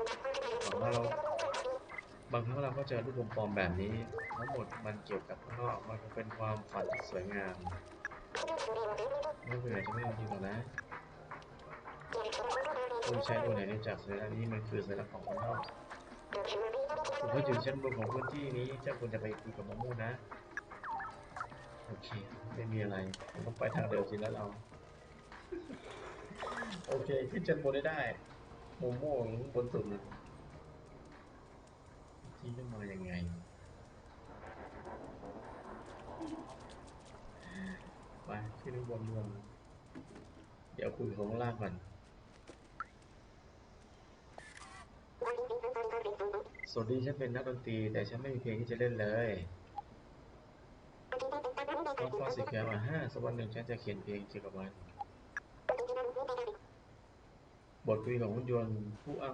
หวังว่าเราบางครั้งเราก็เจอรูปวงปลอมแบบนี้ ทั้งหมดมันเกี่ยวกับข้างนอกมันเป็นความฝันที่สวยงามไม่เบื่อจะไม่เอาจริงหรอกนะคุณใช้ตัวไหนเนื่องจากสัญลักษณ์นี้มันคือสัญลักษณ์ของข้างนอกผมก็อยู่ชั้นบนของพื้นที่นี้เจ้าคุณจะไปคุยกับมะม่วงนะโอเค ไม่มีอะไรต้องไปทางเดิมสิแล้วเรา โอเค ขึ้นชั้นบนได้ได้ โมะม่บนสุดเลยที่จะมายังไงไปขึ้นข้างบนรวมเดี๋ยวคุยของล่างก่อนสวัสดีฉันเป็นนักดนตรี แต่ฉันไม่มีเพลงที่จะเล่นเลยก็ฟอสิเกียมาห้าสักวันหนึ่งฉันจะเขียนเพลงเกี่ยวกับมัน บทคุยขอ